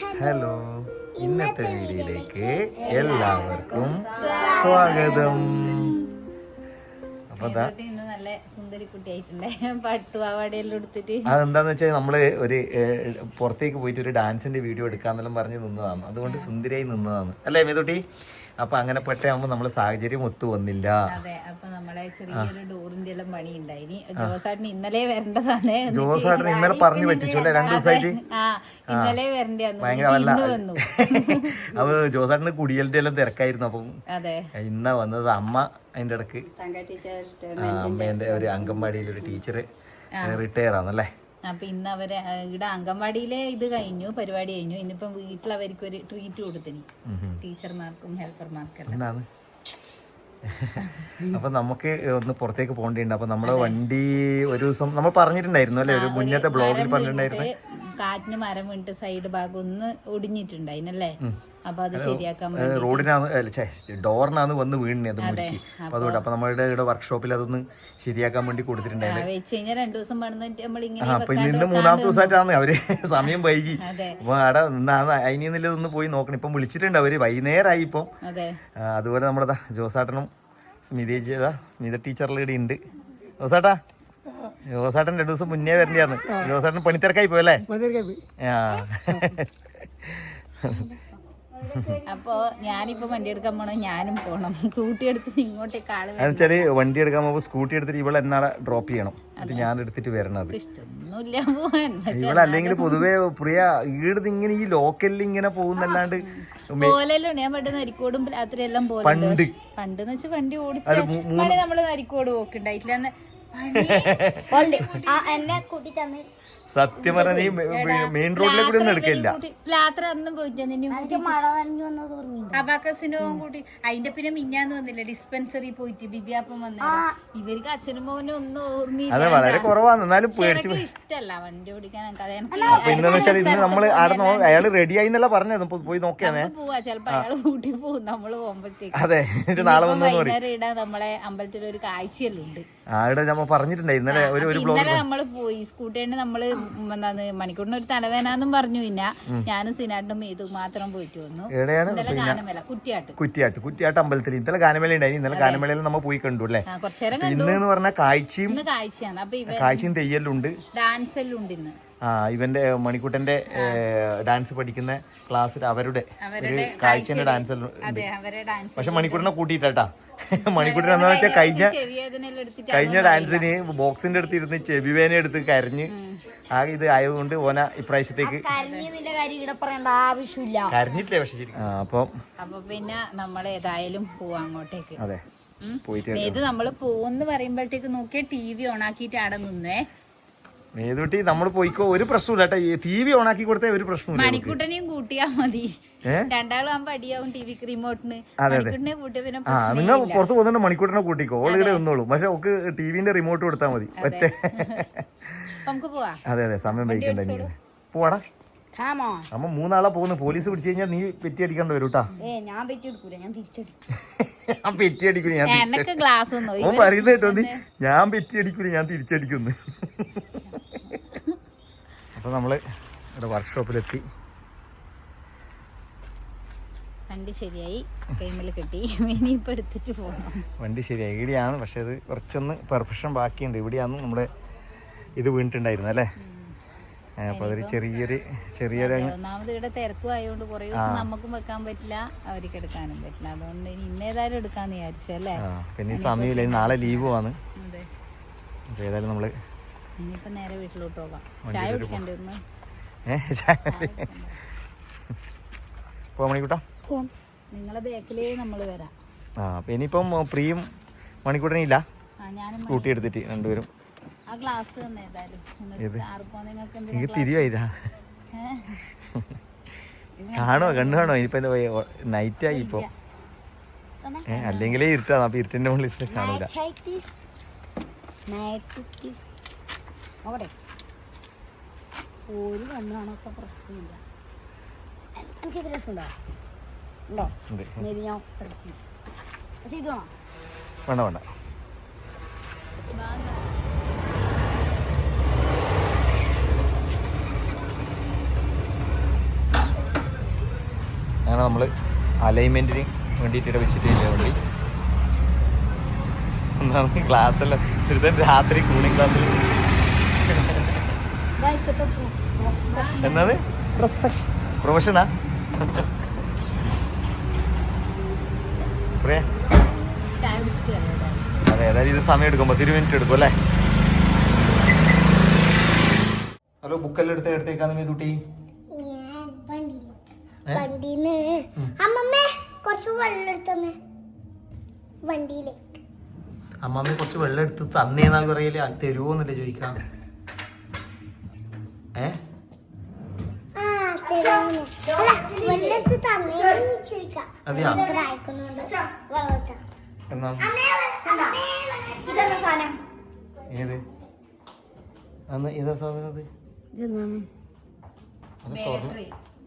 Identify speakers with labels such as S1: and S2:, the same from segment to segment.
S1: Hello ഇന്നത്തെ വീഡിയോയിലേക്ക് എല്ലാവർക്കും സ്വാഗതം.
S2: നല്ല സുന്ദരി കുട്ടിയായിട്ടുണ്ടേ. പട്ടുപാവാടയെല്ലാം എടുത്തിട്ട്.
S1: അതെന്താന്ന് വെച്ചാൽ നമ്മൾ ഒരു പുറത്തേക്ക് പോയിട്ട് ഒരു ഡാൻസിന്റെ വീഡിയോ എടുക്കാന്നെല്ലാം പറഞ്ഞ് നിന്നതാണ്. അതുകൊണ്ട് സുന്ദരിയായി നിന്നതാണ്. അല്ലേ മേതുട്ടി? അപ്പൊ അങ്ങനെ പെട്ടാകുമ്പോ നമ്മൾ സാഹചര്യം ഒത്തു വന്നില്ല.
S2: അതെ അപ്പൊ നമ്മളെ ചെറിയൊരു ഡോറിന്റെ എല്ലാം പണി ഉണ്ടായിനി ജോസാട്ടിന് ഇന്നലെ വരേണ്ടതാണ്
S1: ഇന്നലെ പറഞ്ഞു പറ്റിച്ചു അല്ലെ രണ്ടു ദിവസമായിട്ട്
S2: ആ ഇന്നലെ വരേണ്ടതാണ്
S1: അപ്പൊ ജോസാട്ടിന് കുടിയലിന്റെ എല്ലാം തിരക്കായിരുന്നു. അപ്പം
S2: അതെ.
S1: ഇന്നാ വന്നത് അമ്മ അതിന്റെ ഇടയ്ക്ക്. അമ്മേന്റെ ഒരു അംഗൻവാടിയിലൊരു ടീച്ചർ റിട്ടയർ ആണല്ലേ
S2: അപ്പൊ ഇന്ന് അവർ ഇവിടെ അംഗൻവാടിയിലെ ഇത് കഴിഞ്ഞു പരിപാടി കഴിഞ്ഞു. ഇന്നിപ്പം വീട്ടിൽ അവർക്ക് ഒരു ട്രീറ്റ് കൊടുത്തിനി ടീച്ചർമാർക്കും ഹെൽപ്പർമാർക്കും
S1: അപ്പൊ നമുക്ക് ഒന്ന് പുറത്തേക്ക് പോകേണ്ടിണ്ട് അപ്പൊ നമ്മുടെ വണ്ടി ഒരു ദിവസം നമ്മൾ പറഞ്ഞിട്ടുണ്ടായിരുന്നു അല്ലെ? ഒരു മുന്നത്തെ ബ്ലോഗിൽ പറഞ്ഞിട്ടുണ്ടായിരുന്നു.
S2: കാറ്റിന് മരം വീണിട്ട് സൈഡ് ഭാഗം ഒന്ന് ഒടിഞ്ഞിട്ടുണ്ട് ഒടിഞ്ഞിട്ടുണ്ടായിനല്ലേ അപ്പൊ അത് ശരിയാക്കാൻ
S1: റോഡിനാണ് ഡോറിനാണ് വന്ന് വീണിനെ അത് മുറുക്കി അപ്പൊ അതുകൊണ്ട് അപ്പൊ നമ്മളുടെ ഇവിടെ വർക്ക്ഷോപ്പിൽ അതൊന്ന് ശരിയാക്കാൻ വേണ്ടി കൊടുത്തിട്ടുണ്ടായിരുന്നു
S2: ആ, വെച്ച് കഴിഞ്ഞാൽ രണ്ടു ദിവസം
S1: അപ്പൊ ഇന്ന് മൂന്നാമത്തെ ദിവസമായിട്ടാണ് അവർ സമയം വൈകി. അപ്പൊ അവിടെ അതിന് നിന്നൊന്ന് പോയി നോക്കണം. ഇപ്പം വിളിച്ചിട്ടുണ്ട് അവർ. വൈകുന്നേരമായി ഇപ്പൊ.
S2: അതെ.
S1: അതുപോലെ നമ്മുടെ ജോസാട്ടനും സ്മിത സ്മിത ടീച്ചറിലൂടെ ഉണ്ട് ജോസാട്ടാ. ജോസാട്ടൻ രണ്ടു ദിവസം മുന്നേ വരണ്ടായിരുന്നു ജോസാട്ടൻ പണിത്തിരക്കായി പോയല്ലേ? ആ.
S2: അപ്പൊ ഞാനിപ്പോ വണ്ടി എടുക്കാൻ പോണോ ഞാനും പോണം. സ്കൂട്ടി എടുത്ത് ഇങ്ങോട്ടേക്ക് ആൾ
S1: എന്ന് വെച്ചാൽ വണ്ടി എടുക്കാൻ പോകുമ്പോ സ്കൂട്ടി എടുത്തിട്ട് ഇവിടെ എന്നാടെ ഡ്രോപ്പ് ചെയ്യണം. അത്. ഞാൻ എടുത്തിട്ട് വരണത്. ഇവിടെ അല്ലെങ്കിൽ പൊതുവേ പ്രിയ ഈട് ഇങ്ങനെ ഈ ലോക്കലിൽ ഇങ്ങനെ പോകുന്നല്ലാണ്ട്
S2: പോലല്ലോ ഞാൻ പണ്ട് നരിക്കോടും രാത്രി എല്ലാം പോലെ
S1: പണ്ട്.
S2: പണ്ട് എന്ന് വെച്ചാൽ വണ്ടി ഓടിച്ചു നമ്മൾ നരിക്കോട് പോക്കുണ്ടായിട്ടില്ല
S1: സത്യം പറഞ്ഞാൽ ഈ മെയിൻ റോഡിലെ കൂടി ഒന്നും എടുക്കില്ല.
S2: രാത്രി അന്നും പോയിട്ട് അബാക്കസിനും കൂടി അതിന്റെ പിന്നെ മിഞ്ഞാന്ന് വന്നില്ല ഡിസ്പെൻസറി പോയിട്ട് ബിബിയാപ്പം വന്ന. ഇവർക്ക് അച്ഛനും മോനും ഒന്നും
S1: അതെ
S2: ഓർമ്മയില്ല
S1: വളരെ കുറവാണ് എന്നാലും പേടിച്ച്
S2: ഇഷ്ടല്ല വണ്ടി ഓടിക്കാൻ.
S1: ഇന്നെന്ന് വെച്ചാൽ ഇന്ന് നമ്മൾ അയാൾ റെഡി ആയി എന്നല്ല പറഞ്ഞത്. പോയി
S2: നമുക്ക് പോവാ. ചെലപ്പോ അയാൾ കൂട്ടി പോകും. നമ്മൾ പോകുമ്പോഴത്തേക്ക്.
S1: അതെ നാളെ വന്നു
S2: വൈകുന്നേരം ഇടാൻ നമ്മളെ അമ്പലത്തിൽ ഒരു കാഴ്ചയെല്ലാം ഉണ്ട്.
S1: ആടെ നമ്മൾ പറഞ്ഞിട്ടുണ്ടായി? ഇന്നലെ ഒരു ഒരു ബ്ലോഗ്
S2: ഇന്നലെ നമ്മൾ പോയി. സ്കൂട്ടറിന് നമ്മൾ എന്താണ് മണിക്കൂറിന് ഒരു തലവേനാന്നും പറഞ്ഞു പിന്നെ ഞാനും സിനാട്ടും ഇത് മാത്രം പോയിട്ട് വന്നു.
S1: എവിടെയാണ്?
S2: ഇന്നലെ ഗാനമേള കുറ്റിയാട്ട്.
S1: കുറ്റിയാട്ട്. കുറ്റിയാട്ട് അമ്പലത്തിൽ ഇന്നലെ ഗാനമേള ഉണ്ടായി. ഇന്നലെ ഗാനമേളയിൽ നമ്മൾ പോയി കണ്ടു അല്ലേ?
S2: കുറച്ചേരം
S1: കണ്ടു. ഇന്ന് എന്ന് പറഞ്ഞാൽ കാഴ്ചയും
S2: കാഴ്ചയാണ്. അപ്പൊ
S1: കാഴ്ചയും തെയ്യലുണ്ട്
S2: ഡാൻസ് എല്ലാം ഉണ്ട് ഇന്ന്.
S1: ആ ഇവന്റെ മണിക്കുട്ടന്റെ ഡാൻസ് പഠിക്കുന്ന ക്ലാസ്സിൽ അവരുടെ ഒരു കാഴ്ചന്റെ ഡാൻസ്
S2: അതെ അവരെ ഡാൻസ്
S1: പക്ഷെ മണിക്കുട്ടനെ കൂട്ടിയിട്ടാ. മണിക്കുട്ടൻ എന്താ വെച്ചാൽ കഴിഞ്ഞ
S2: എടുത്തിട്ട്
S1: കഴിഞ്ഞ ഡാൻസിന് ബോക്സിന്റെ അടുത്ത് ഇരുന്ന് ചെവിവേന എടുത്ത് കരഞ്ഞ് ആ ഇത് ആയതുകൊണ്ട് ഓന ഇപ്രാവശ്യത്തേക്ക് കരഞ്ഞിട്ടില്ലേ പക്ഷെ അപ്പം
S2: അപ്പൊ പിന്നെ നമ്മൾ ഏതായാലും പോവാ അങ്ങോട്ടേക്ക്.
S1: അതെ. പോയിട്ട്
S2: ഇത് നമ്മൾ പോവെന്ന് പറയുമ്പോഴത്തേക്ക് നോക്കിയാ ടി വി ഓൺ ആക്കിയിട്ട് അവിടെ നിന്നേ.
S1: മേതുട്ടി നമ്മൾ പോയിക്കോ ഒരു പ്രശ്നമില്ല കേട്ടോ. ടി വി ഓൺ ആക്കി കൊടുത്തേ ഒരു പ്രശ്നമില്ല
S2: മണിക്കൂട്ടനെയും കൂട്ടിയാ മതി.
S1: ഏ?
S2: രണ്ടാളും ആകുമ്പോ അടിയാവും ടി വിക്ക് റിമോട്ടിന്
S1: അതെ.
S2: മണിക്കൂട്ടിനെ കൂട്ടിയ പിന്നെ
S1: ആ നിങ്ങൾ പുറത്ത് പോകുന്നുണ്ട് മണിക്കൂട്ടിനെ കൂട്ടിക്കോ. ഓൾ ഇവിടെ നിന്നോളൂ. പക്ഷെ ഓക്ക് ടിവിന്റെ റിമോട്ട് കൊടുത്താൽ മതി. ഒറ്റ
S2: അപ്പൊ നമുക്ക് പോവാ?
S1: അതെ അതെ സമയം വൈകണ്ട നീ പോവാടാ. അമ്മ മൂന്നാളെ പോകുന്നു. പോലീസ് പിടിച്ചു കഴിഞ്ഞാൽ നീ പെറ്റി അടിക്കണ്ട വരും
S3: ഞാൻ
S1: പെറ്റി അടിക്കുന്നു ഞാൻ പറയുന്നത് കേട്ടോ നീ. ഞാൻ പെറ്റി അടിക്കൂല ഞാൻ തിരിച്ചടിക്കുന്നു. അപ്പൊ നമ്മൾ ഇവിടെ വർക്ക്ഷോപ്പിലെത്തി
S2: വണ്ടി ശരിയായി. കൈമിൽ കെട്ടി. ഇപ്പൊ എടുത്തിട്ട് പോകണം
S1: വണ്ടി ശരിയായി. ഇവിടെയാണ്. പക്ഷെ അത് കുറച്ചൊന്ന് പെർഫെക്ഷൻ ബാക്കിയുണ്ട്. ഇവിടെയാണ് നമ്മുടെ ഇത് വീണിട്ടുണ്ടായിരുന്നു അല്ലേ? ഏ, അപ്പൊ അതൊരു ചെറിയൊരു ചെറിയൊരു
S2: ഒന്നാമത് ഇവിടെ തിരക്കും ആയതുകൊണ്ട് കുറേ ദിവസം നമുക്കും വെക്കാൻ പറ്റില്ല അവർക്ക് എടുക്കാനും പറ്റില്ല. അതുകൊണ്ട് ഇനി ഇന്നേതായാലും എടുക്കാന്ന് വിചാരിച്ചു അല്ലേ?
S1: പിന്നെ സമയമില്ല. നാളെ ലീവ് ആണ്
S2: അതെ.
S1: അപ്പൊ ഏതായാലും നമ്മൾ
S2: ഇനിയിപ്പോ നേരെ വീട്ടിലോട്ട് പോകാം. ചായ കുടിക്കണ്ടേ ഒന്ന്
S1: ഏഹ് പോവാ മണിക്കൂട്ടാ.
S2: നിങ്ങളെ ബാക്കിലേ നമ്മൾ വരാം.
S1: ആ ഇനിയിപ്പം പ്രിയും മണിക്കൂട്ടനും ഇല്ല. സ്കൂട്ടി എടുത്തിട്ട് രണ്ടുപേരും.
S2: ആ ഗ്ലാസ് തന്നെ ഏതായാലും.
S1: എനിക്ക് തിരിവായില്ല കാണുമോ കണ്ണു ഇനിയിപ്പൊ നൈറ്റ് ആയി ഇപ്പൊ. ഏഹ് അല്ലെങ്കിലേ ഇരുട്ടാണ് അപ്പൊ ഇരുട്ടിന്റെ മുകളിൽ കാണൂല.
S3: നോക്കട്ടെ ഒരു കണ്ണാണ് പ്രശ്നമില്ല. എനിക്ക് രസമുണ്ടോ? ഉണ്ടോ. ഇത് ഞാൻ. പക്ഷെ ഇത് വേണം?
S1: വേണ്ട വേണ്ട. അങ്ങനെ നമ്മൾ അലൈൻമെന്റിന് വേണ്ടിയിട്ട് വെച്ചിട്ടില്ല വണ്ടി? ഗ്ലാസ് ക്ലാസ്സെല്ലാം ഒരുത്തൻ രാത്രി കൂളിംഗ് ക്ലാസ്സിൽ വെച്ചു
S3: പ്രൊഫഷൻ
S1: പ്രൊഫഷനാ? പ്രിയ? അതെ ഏതായാലും ഇത് സമയം എടുക്കും പത്തിരു മിനിറ്റ് എടുക്കും അല്ലേ? ഹലോ ബുക്കെല്ലാം എടുത്ത് എടുത്തേക്കാന്ന് മേതൂട്ടി
S3: അമ്മാമ്മ കുറച്ച് വെള്ളം
S1: എടുത്ത് തന്നേന്നാ പറയൽ. തരുവോന്നല്ലേ ചോദിക്കാം. ഏ? അതെയാ? എന്നാ?
S3: കണ്ടോ? ഇതെന്താ സാധനം?
S1: ഏത്? അന്ന് ഏതാ സാധനം അത്. അത്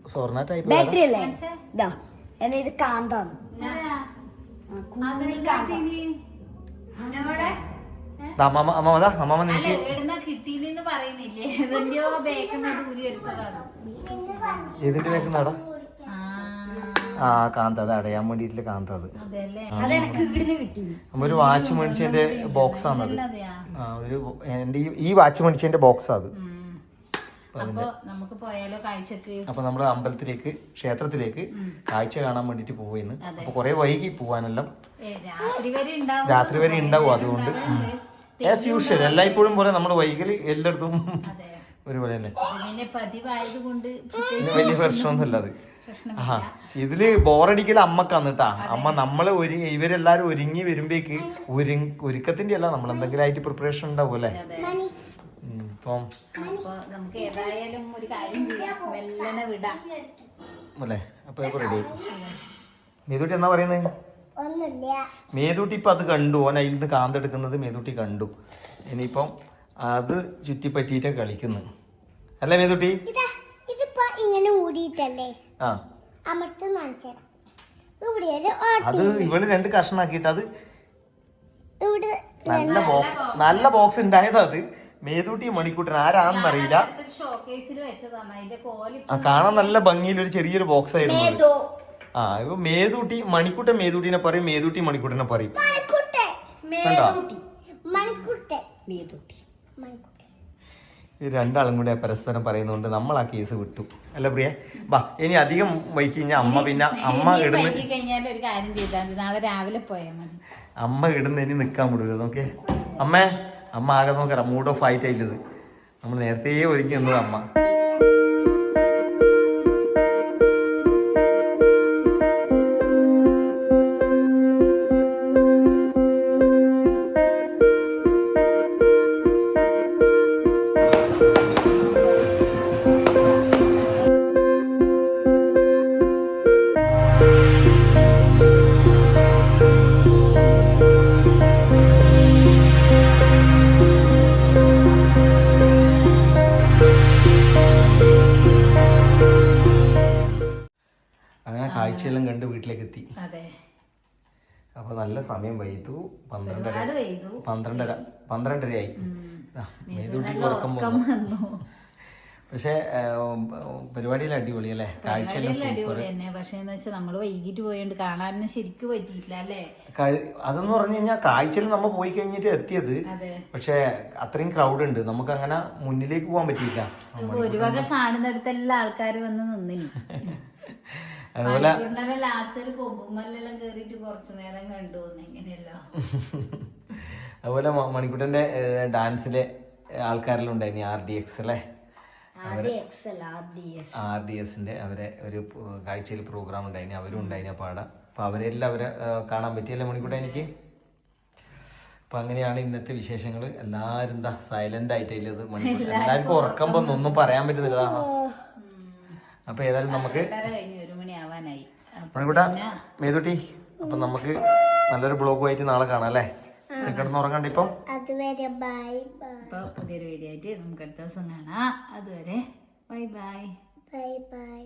S1: സ്വർണ ടൈപ്പ്
S3: ബാറ്ററി അല്ലേ? ഇതാ എന്നാ ഇത് കാന്താണ്
S1: അമ്മാമ അമ്മാമ അതാ അമ്മാമ
S2: അല്ല
S1: നിനക്ക്.
S2: കിട്ടിയെന്ന് പറയുന്നില്ലേ? എതെന്റെയോ ബേക്കുന്ന ദൂരി എടുത്തതാണ്.
S1: ഏതിന്റെ വേക്കുന്നാടാ
S2: ആ.
S1: കാന്തത് അടയാൻ വേണ്ടിയിട്ടുള്ള കാന്ത അത്.
S2: അതല്ലേ?
S3: അതെനക്ക് ഇവിടുന്ന് കിട്ടി.
S1: നമ്മ ഒരു വാച്ച് മേടിച്ചതിന്റെ ബോക്സ് ആണത്. ഒരു എന്റെ ഈ- വാച്ച് മേടിച്ചതിന്റെ ബോക്സ് അത്.
S2: അപ്പൊ
S1: നമ്മൾ അമ്പലത്തിലേക്ക് ക്ഷേത്രത്തിലേക്ക് കാഴ്ച കാണാൻ വേണ്ടിട്ട് പോവുന്നു. അപ്പൊ കൊറേ വൈകി പോവാനെല്ലാം
S2: രാത്രി വരെ ഉണ്ടാവും
S1: അതുകൊണ്ട്. ആസ് യൂഷ്വൽ എല്ലായ്പ്പോഴും പോലെ നമ്മുടെ വൈകൽ എല്ലായിടത്തും ഒരുപോലെ തന്നെ വലിയ പ്രശ്നമൊന്നുമല്ല. അത്. ആ ഇതിൽ ബോറടിക്കൽ അമ്മക്കാന്ന് കേട്ടാ. അമ്മ നമ്മൾ ഒരു ഇവരെല്ലാരും ഒരുങ്ങി വരുമ്പേക്ക് ഒരു ഒരുക്കത്തിന്റെ അല്ല നമ്മൾ എന്തെങ്കിലും ആയിട്ട് പ്രിപ്പറേഷൻ ഉണ്ടാവും അല്ലേ? ഇപ്പം
S2: അപ്പൊ നമുക്ക് ഏതായാലും ഒരു കാര്യം ചെയ്യാം. മെല്ലനെ വിടാം.
S1: അല്ലേ? അപ്പൊ റെഡി മേതൂട്ടി എന്നാ പറയുന്നത് മേതൂട്ടി ഇപ്പൊ അത് കണ്ടു. ഓൻ അതിൽ നിന്ന് കാന്തെടുക്കുന്നത് മേതൂട്ടി കണ്ടു. ഇനിയിപ്പം അത് ചുറ്റിപ്പറ്റിട്ട് കളിക്കുന്നു അല്ലേ മേതൂട്ടി?
S3: ഇങ്ങനെ ഊടിയിട്ടല്ലേ?
S1: ആ.
S3: അമർത്ത്
S1: അത് ഇവൾ രണ്ട് കഷ്ണാക്കിട്ട് അത്
S3: ഇവിടെ
S1: നല്ല ബോക്സ് നല്ല ബോക്സ് ഉണ്ടായതാ അത്. മേതൂട്ടി മണിക്കൂട്ടൻ
S2: കോൽ
S1: ആ കാണാൻ നല്ല ഭംഗിയിൽ ഒരു ചെറിയൊരു ബോക്സ് ആയിരുന്നു ആ ഇപ്പൊ മേതൂട്ടി മണിക്കൂട്ടൻ മേതൂട്ടിനെ പറയും മേതൂട്ടി മണിക്കൂട്ടനെ പറയും. കണ്ടോ? രണ്ടാളും കൂടെ പരസ്പരം പറയുന്നതുകൊണ്ട് നമ്മൾ ആ കേസ് വിട്ടു. അല്ല പ്രിയ ബാ ഇനി അധികം വൈകി കഴിഞ്ഞാൽ അമ്മ പിന്നെ അമ്മ ഇടുന്ന
S2: നാളെ രാവിലെ പോയാൽ മതി.
S1: അമ്മ ഇടുന്ന ഇനി നിൽക്കാൻ വിടുക നോക്കേ അമ്മേ അമ്മ ആകെ നോക്കറ മൂഡ് ഓഫ് ആയിട്ടില്ലത് നമ്മൾ നേരത്തെ ഒരുങ്ങി നിന്നത് അമ്മ. കാഴ്ചയെല്ലാം കണ്ട് വീട്ടിലേക്ക് എത്തി അപ്പൊ നല്ല സമയം വൈകിത്തു പന്ത്രണ്ടര പന്ത്രണ്ടര പന്ത്രണ്ടരയായി.
S2: നല്ല
S1: ഉറക്കം വന്നു.
S2: പക്ഷേ
S1: പക്ഷെ പരിപാടിയെല്ലാം അടിപൊളി അല്ലേ?
S2: കാഴ്ച തന്നെ. എന്ന് വെച്ചാൽ നമ്മൾ വൈകിട്ട് പോയോണ്ട് കാണാനൊന്നും ശരിക്കും പറ്റിയില്ല അല്ലേ?
S1: കഴി- അതെന്ന് പറഞ്ഞു കഴിഞ്ഞാൽ കാഴ്ചയിൽ നമ്മൾ പോയി കഴിഞ്ഞിട്ട് എത്തിയത്. പക്ഷെ അത്രയും ക്രൗഡ് ഉണ്ട് നമുക്ക് അങ്ങനെ മുന്നിലേക്ക് പോകാൻ പറ്റിയില്ല.
S2: ഒരു വക കാണുന്നിടത്തെല്ലാം ആൾക്കാർ വന്ന് നിന്നിനി.
S1: അതുപോലെ അതുപോലെ മണിക്കുട്ടന്റെ ഡാൻസിലെ ആൾക്കാരെല്ലാം ഉണ്ടായിരുന്നു ആർ ഡി എക്സ് അല്ലേ? ആർ ഡി എസിന്റെ അവരെ ഒരു കാഴ്ചയിൽ പ്രോഗ്രാം ഉണ്ടായിന് അവരും ഉണ്ടായിനി പാടാം. അപ്പൊ അവരെല്ലാം അവരെ കാണാൻ പറ്റിയല്ലേ മണിക്കൂട്ട എനിക്ക്? അപ്പൊ അങ്ങനെയാണ് ഇന്നത്തെ വിശേഷങ്ങൾ എല്ലാരും എന്താ സൈലന്റ് ആയിട്ടില്ലത് മണിക്കൂട്ട എല്ലാവർക്കും ഉറക്കം ഒന്നും പറയാൻ പറ്റുന്നില്ല അപ്പൊ ഏതായാലും നമുക്ക്
S2: രണ്ടര കഴിഞ്ഞ് ഒരു മണി ആവാനായി അപ്പൊ
S1: മണിക്കൂട്ട മേതുട്ടി അപ്പൊ നമുക്ക് നല്ലൊരു ബ്ലോഗുമായിട്ട് നാളെ കാണാം അല്ലേ? കിടന്ന് ഉറങ്ങണ്ട ഇപ്പം.
S3: അതുവരെ ബൈ ബൈ.
S2: അപ്പൊ പുതിയൊരു വീഡിയോ ആയിട്ട് നമുക്ക് അടുത്ത ദിവസം കാണാം. അതുവരെ ബൈ ബൈ.
S3: Bye bye.